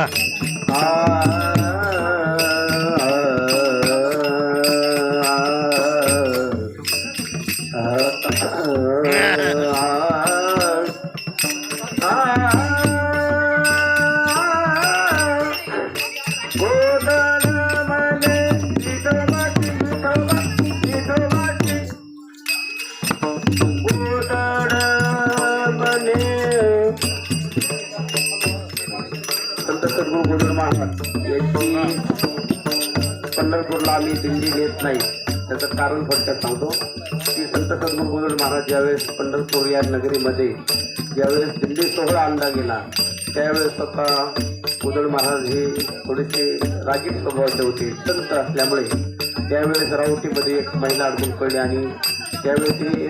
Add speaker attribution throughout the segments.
Speaker 1: വാ Oh, गोदर महाराज यांची पंढरपूरला आम्ही दिंडी नेत नाही. त्याचं कारण थोडक्यात सांगतो की संत सद्गुरू गोदर महाराज ज्यावेळेस पंढरपूर या नगरीमध्ये ज्यावेळेस दिंडी सोहळा आणला गेला त्यावेळेस स्वतः गोदर महाराज हे थोडेसे रागीट स्वभावाचे होते संत असल्यामुळे त्यावेळेस रावटीमध्ये एक महिला अडकून पडली आणि त्यावेळेस ती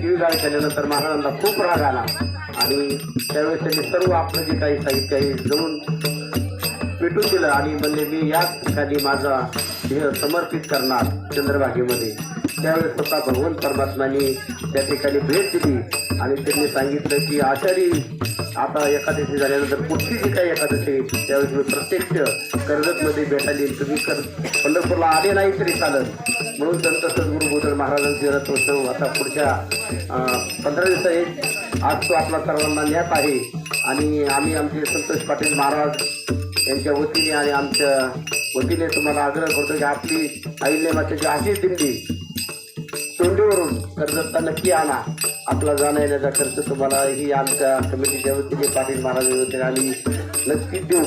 Speaker 1: शिवीगाळ केल्यानंतर महाराजांना खूप राग आला. आणि त्यावेळेस त्यांनी सर्व आपलं जे काही साहित्य आहे जवळून पेटून दिलं. आणि म्हणले मी याच ठिकाणी माझा देह समर्पित करणार चंद्रभागेमध्ये. त्यावेळेस स्वतः भगवंत परमात्माने त्या ठिकाणी भेट दिली आणि त्यांनी सांगितलं की आचारी आता एकादशी झाल्यानंतर कुठली जी काही एकादशी त्यावेळेस मी प्रत्यक्ष कर्जतमध्ये भेटायला येईल. तुम्ही कर पंढरपूरला आले नाही तरी चालत म्हणून संत सद्गुरू बोधन महाराजांचे रथोत्सव आता पुढच्या पंधरा दिवसा एक आज तो आपला सर्वांना ज्ञात आहे. आणि आम्ही आमचे संतोष पाटील महाराज यांच्या वतीने आणि आमच्या वतीने तुम्हाला आग्रह करतो की आपली अहिल्या मातेची अशीच दिंडी तोंडीवरून कर्जता नक्की आणा. आपला जाण्या येण्याचा खर्च तुम्हाला ही आमच्या कमिटीच्या वतीने पाटील महाराज वतीने आम्ही नक्कीच देऊ.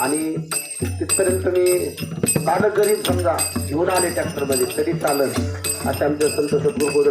Speaker 1: आणि तिथपर्यंत तुम्ही साधं जरी समजा घेऊन आले ट्रॅक्टरमध्ये तरी चालत अशा आमच्या संत सद्गुरू